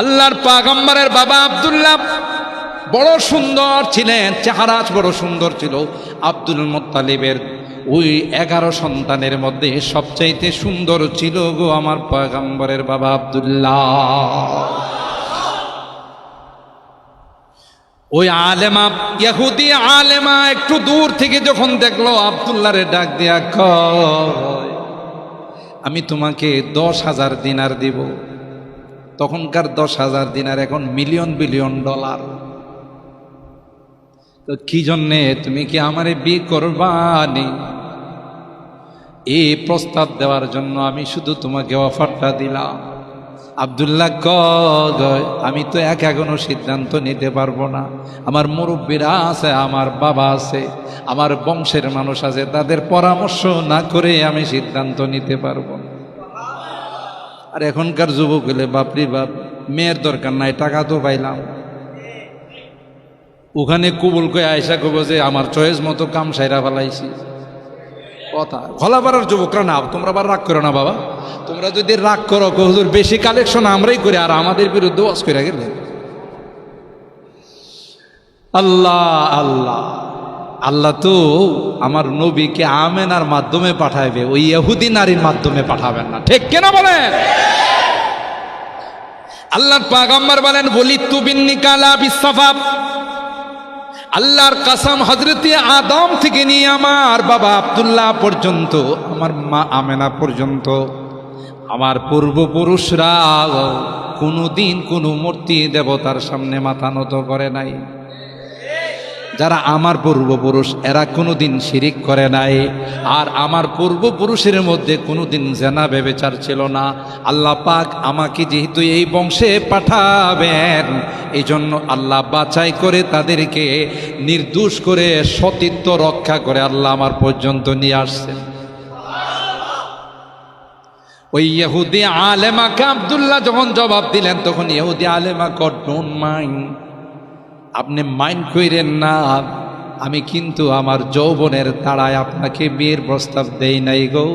আল্লাহর পাগম্বরের বাবা আবদুল্লাহ বড় সুন্দর ছিলেন, চেহারা বড় সুন্দর ছিল। আব্দুল মোত্তালিবের ওই এগারো সন্তানের মধ্যে সবচাইতে সুন্দর ছিল গো আমার পাগম্বরের বাবা আবদুল্লাহ। ওই আলেমা ইয়াহুদি আলেমা একটু দূর থেকে যখন দেখল আবদুল্লারে ডাক দিয়া আমি তোমাকে দশ হাজার দিনার দিব। তখনকার দশ হাজার দিনার এখন মিলিয়ন বিলিয়ন ডলার। তো কি জন্যে তুমি কি আমারে বিয়ে করবানি? এই প্রস্তাব দেওয়ার জন্য আমি শুধু তোমাকে অফারটা দিলাম। আবদুল্লাহ কয় আমি তো এক এখনও সিদ্ধান্ত নিতে পারব না। আমার মুরব্বীরা আছে, আমার বাবা আছে, আমার বংশের মানুষ আছে, তাদের পরামর্শ না করে আমি সিদ্ধান্ত নিতে পারব। না আর এখনকার যুবক হলে বাপরি বাপ, মেয়ের দরকার নাই, টাকা তো পাইলাম। ওখানে কুবুল কয়ে আয়সা কব যে, আমার চয়েস মতো কাম সাইরা ফেলাইছি। কথা। ঘলাপাড়ার যুবকরা না তোমরা আবার রাগ করো না বাবা। তোমরা যদি রাগ করো, কো হুজুর, বেশি কালেকশন আমরাই করি, আর আমাদের বিরুদ্ধে ওয়াজ করে গেলে। আল্লাহ আল্লাহ। আল্লাহ তো আমার নবীকে আমেনার মাধ্যমে পাঠাইবে, ওই ইহুদি নারীর মাধ্যমে পাঠাবেন না। ঠিক কেন বলেন? আল্লাহর পাগম্বর বলেন বলি তুবিন নিকালা আল্লাহর কাসাম হজরতে আদম থেকে নিয়ে আমার বাবা আবদুল্লাহ পর্যন্ত, আমার মা আমেনা পর্যন্ত, আমার পূর্বপুরুষরা কোনো দিন কোনো মূর্তি দেবতার সামনে মাথা নত করে নাই। যারা আমার পূর্বপুরুষ, এরা কোনোদিন শিরিক করে নাই। আর আমার পূর্বপুরুষের মধ্যে কোনোদিন জেনা বেবেচার ছিল না। আল্লাহ পাক আমাকে যেহেতু এই বংশে পাঠাবেন এই জন্য আল্লাহ বাছাই করে তাদেরকে নির্দোষ করে সতীত্ব রক্ষা করে আল্লাহ আমার পর্যন্ত নিয়ে আসছেন। ওই ইহুদি আলেমাকে আবদুল্লাহ যখন জবাব দিলেন, তখন ইহুদি আলেমা কট মাইন্ড আপনি মাইন্ড কইরেন না, আমি কিন্তু আমার যৌবনের তাড়ায় আপনাকে বিয়ের প্রস্তাব দেই নাই গো।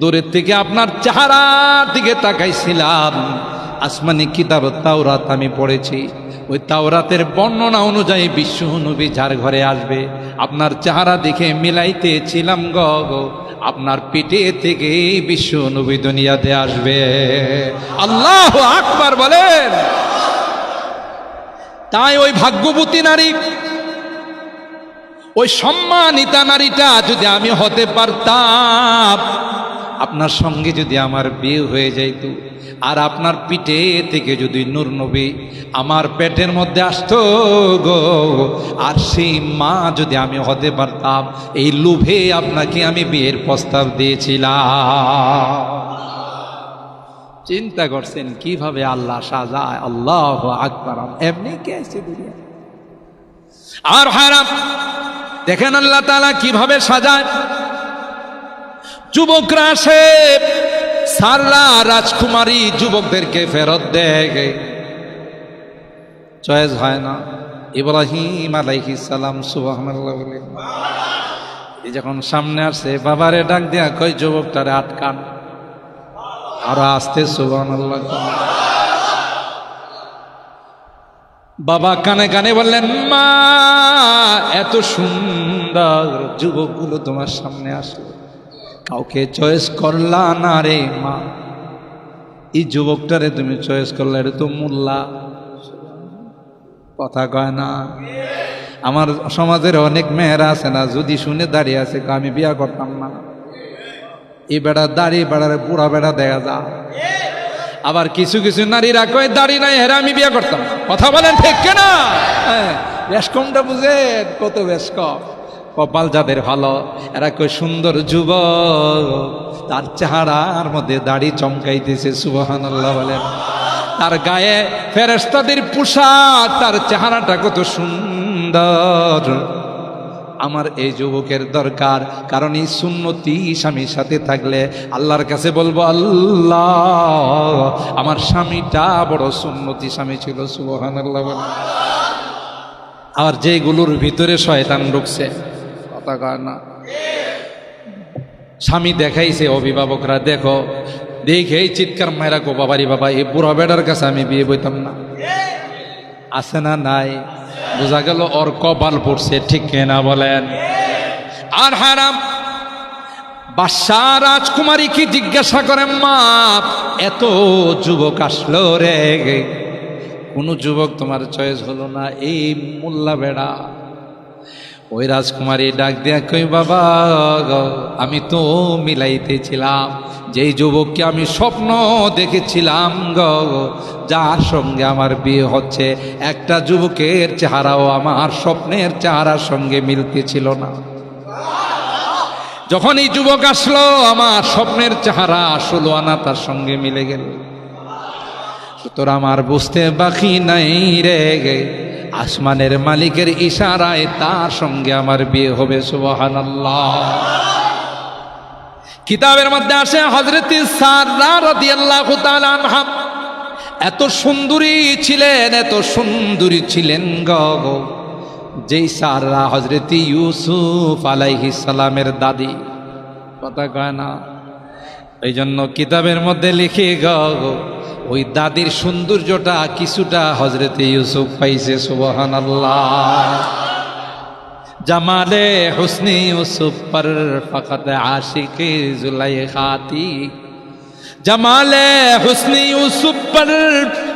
দূরের থেকে আপনার চেহারার দিকে তাকাইছিলাম। আসমানি কিতাব তাওরাত আমি পড়েছি। ওই তাওরাতের বর্ণনা অনুযায়ী বিশ্ব নবী যার ঘরে আসবে, আপনার চেহারা দেখে মিলাইতেছিলাম গ, গো। আপনার পেটে থেকে বিশ্ব নবী দুনিয়াতে আসবে। আল্লাহ আকবার বলেন। তাই ওই ভাগ্যবতী নারী, ওই সম্মানিতা নারীটা যদি আমি হতে পারতাম, আপনার সঙ্গে যদি আমার বিয়ে হয়ে যাইত, আর আপনার পিঠে থেকে যদি নূর নবী আমার পেটের মধ্যে আসতো গো, আর সেই মা যদি আমি হতে পারতাম, এই লোভে আপনাকে আমি বিয়ের প্রস্তাব দিয়েছিলাম। চিন্তা করছেন, কীভাবে আল্লাহ সাজায়? আল্লাহ আকবর। এমনি কে আছে আর হারাম। দেখেন আল্লাহ তালা কীভাবে সাজায়। যুবকরা আসে সাররা রাজকুমারী যুবকদেরকে ফেরত দেয়। চয়েস হয় না। ইব্রাহিম আলাইহি সালাম সুবাহ যখন সামনে আসে, বাবারে ডাক দেয়া কই যুবকটারে আটকান। আরও আসতে সুবান আল্লাহ বাবা কানে কানে বললেন, মা, এত সুন্দর যুবকগুলো তোমার সামনে আসলো। কাউকে চয়েস করলা না রে মা। এই যুবকটারে তুমি চয়েস করলে, এটা তো মোল্লা। কথা কয় না। আমার সমাজের অনেক মেয়েরা আছে না, যদি শুনে দাঁড়িয়ে আছে আমি বিয়া করতাম না। এই বেড়া দাড়ি বেড়ারে বুড়া বেড়া দেখা যা। আবার কিছু কিছু নারীরা কয়, দাড়ি নাই, হেরা আমি বিয়ে করতাম। কথা বলেন ঠিক কেনা? হ্যাঁ বেশ কমটা বুঝে কত বেশ কপাল যাদের ভালো, এরা কই সুন্দর যুব তার চেহারার মধ্যে দাড়ি চমকাইতেছে সুবহান আল্লাহ বলেন। তার গায়ে ফেরেস্তাদের পোশাক, তার চেহারাটা কত সুন্দর। আমার এই যুবকের দরকার, কারণ এই সুন্নতি স্বামীর সাথে থাকলে আল্লাহর কাছে বলব, আল্লাহ, আমার স্বামীটা বড় সুন্নতি স্বামী ছিল সুবহান আল্লাহ আর যেগুলোর ভিতরে শয়তান ঢুকছে, কথা কয় না। স্বামী দেখাইছে, অভিভাবকরা, দেখো, দেখে এই চিৎকার মায়েরা গো বাবারি বাবা, এই বুড়া বেড়ার কাছে আমি বিয়ে বইতাম না। আছে না নাই? বোঝা গেল ওর কপাল পড়ছে, ঠিক কেনা বলেন? আর হারাম, বাদশাহ রাজকুমারী কি জিজ্ঞাসা করেন মা, এত যুবক আসলো রে, কোনো যুবক তোমার চয়েস হলো না, এই মোল্লা বেড়া। ওই রাজকুমারী ডাক দেয়া কই, বাবা আমি তো মিলাইতেছিলাম। যেই যুবককে আমি স্বপ্ন দেখেছিলাম গো, যার সঙ্গে আমার বিয়ে হচ্ছে, একটা যুবকের চেহারাও আমার স্বপ্নের চেহারার সঙ্গে মিলতেছিল না। যখন এই যুবক আসলো, আমার স্বপ্নের চেহারা ষোলো আনা তার সঙ্গে মিলে গেল। সুতরাং আমার বুঝতে বাকি নাই রে গে। আসমানের মালিকের ইশারায় তার সঙ্গে আমার বিয়ে হবে সুবহান কিতাবের মধ্যে আসে হজরত এত সুন্দরী ছিলেন, এত সুন্দরী ছিলেন গ। যেই সাররা হজরত ইউসুফ আলাইহিস সালামের দাদি। কথা কয় না? এই জন্য কিতাবের মধ্যে লিখে গাও ওই দাদির সৌন্দর্যটা কিছুটা হজরতে ইউসুফ পাইছে সুবহান আল্লাহ জামালে হুসনি ইউসুফ পর ফকত আশিকে জুলাই খাতি জামালে হুসনি ইউসুফ পর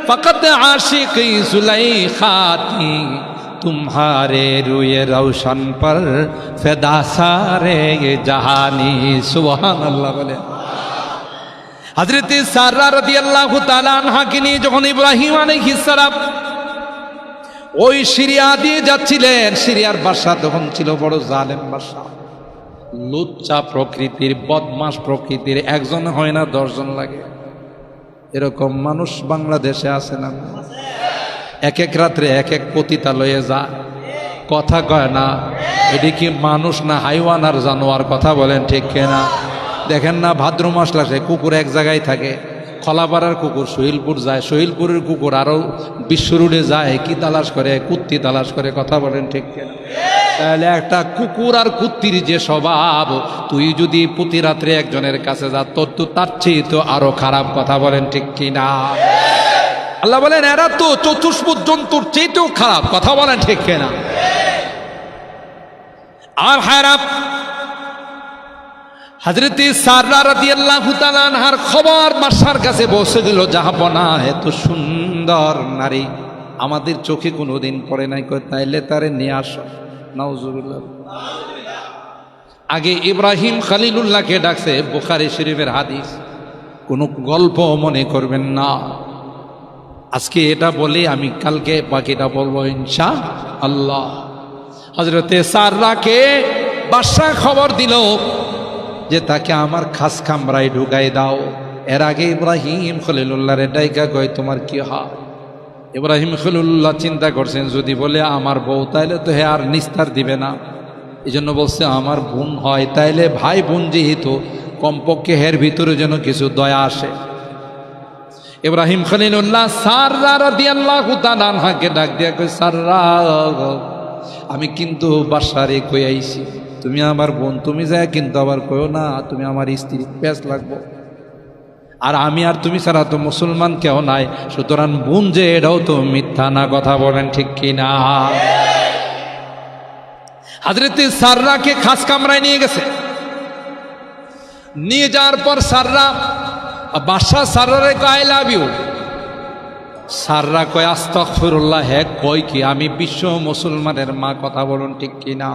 ফকত আশিক জুলাই খাতি তুমারে রুয়ে রৌশন পর ফেদা সারে জাহানি সুবহান اللہ হজরত সাররা রাদিয়াল্লাহু তাআলা আনহাকে নিয়ে যখন ইব্রাহিম আলাইহিস সালাম ওই সিরিয়া দিয়ে যাচ্ছিলেন, সিরিয়ার বাদশা তখন ছিল বড় জালেম বাসা লুচ্চা প্রকৃতির বদমাস প্রকৃতির, একজন হয় না, দশজন লাগে। এরকম মানুষ বাংলাদেশে আছে না? এক এক রাত্রে এক এক পতিতালয়ে যায়। কথা কয় না এটি কি মানুষ না হাইওয়ান আর জানোয়ার, কথা বলেন ঠিক কিনা? দেখেন না, ভাদ্র মাস লাসে কুকুর এক জায়গায় থাকে। খলাপাড়ার কুকুর সহিলপুর যায়, সহিলপুরের কুকুর আরও বিশ্ব রুডে যায়, কি তালাশ করে, কুত্তি তালাশ করে, কথা বলেন ঠিক তাহলে একটা কুকুর আর কুত্তির যে স্বভাব, তুই যদি প্রতি রাত্রে একজনের কাছে যা, তোর তো তার চেয়ে তো আরও খারাপ, কথা বলেন ঠিক কিনা? আল্লাহ বলেন, এরা তো চতুষ্পুত জন্তুর চেয়েতেও খারাপ, কথা বলেন ঠিক কিনা? আর খারাপ হাজরতি সাররা আনহার খবর বাদশার কাছে বসে দিল জাহাপনা এত সুন্দর নারী। আমাদের চোখে কোনোদিন পড়ে নাই। তাইলে তারে নিয়ে আসো। নাউজুবিল্লাহ। আগে ইব্রাহিম খালিলুল্লাহকে ডাকছে, বুখারি শরীফের হাদিস। কোনো গল্প মনে করবেন না। আজকে এটা বলে আমি কালকে বাকিটা বলব ইনশা আল্লাহ হজরতে সাররাকে বাদশাহ খবর দিল যে তাকে আমার খাস কামরায় ঢুকাই দাও। এর আগে ইব্রাহিম খলিলুল্লাহ রে ডাইকা কয়, তোমার কি হয়? ইব্রাহিম খলিলুল্লাহ চিন্তা করছেন, যদি বলে আমার বউ, তাইলে তো হে আর নিস্তার দিবে না। এই জন্য বলছে, আমার বোন হয়, তাইলে ভাই বোন যেহেতু, কমপক্ষে হের ভিতরে যেন কিছু দয়া আসে। ইব্রাহিম খলিলুল্লাহ সাররা রাদিয়াল্লাহু আনহাকে ডাক দিয়া কই সাররা, আমি কিন্তু বাসারে কই আইছি? তুমি আমার বোন, তুমি যায় কিন্তু আবার কইও না, তুমি আমার স্ত্রী প্যাস লাগবো। আর আমি আর তুমি ছাড়া তো মুসলমান কেউ নাই, সুতরাং বোন যে এটাও তো মিথ্যা না, কথা বলেন ঠিক কি না হাজরতে সাররাকে খাস কামরায় নিয়ে গেছে। নিয়ে যাওয়ার পর সাররা বাসা সাররারে কয় লাভ ইউ? সাররা কয়, আস্তাগফিরুল্লাহ হ্যাঁ কয় কি, আমি বিশ্ব মুসলমানের মা, কথা বলুন ঠিক কি না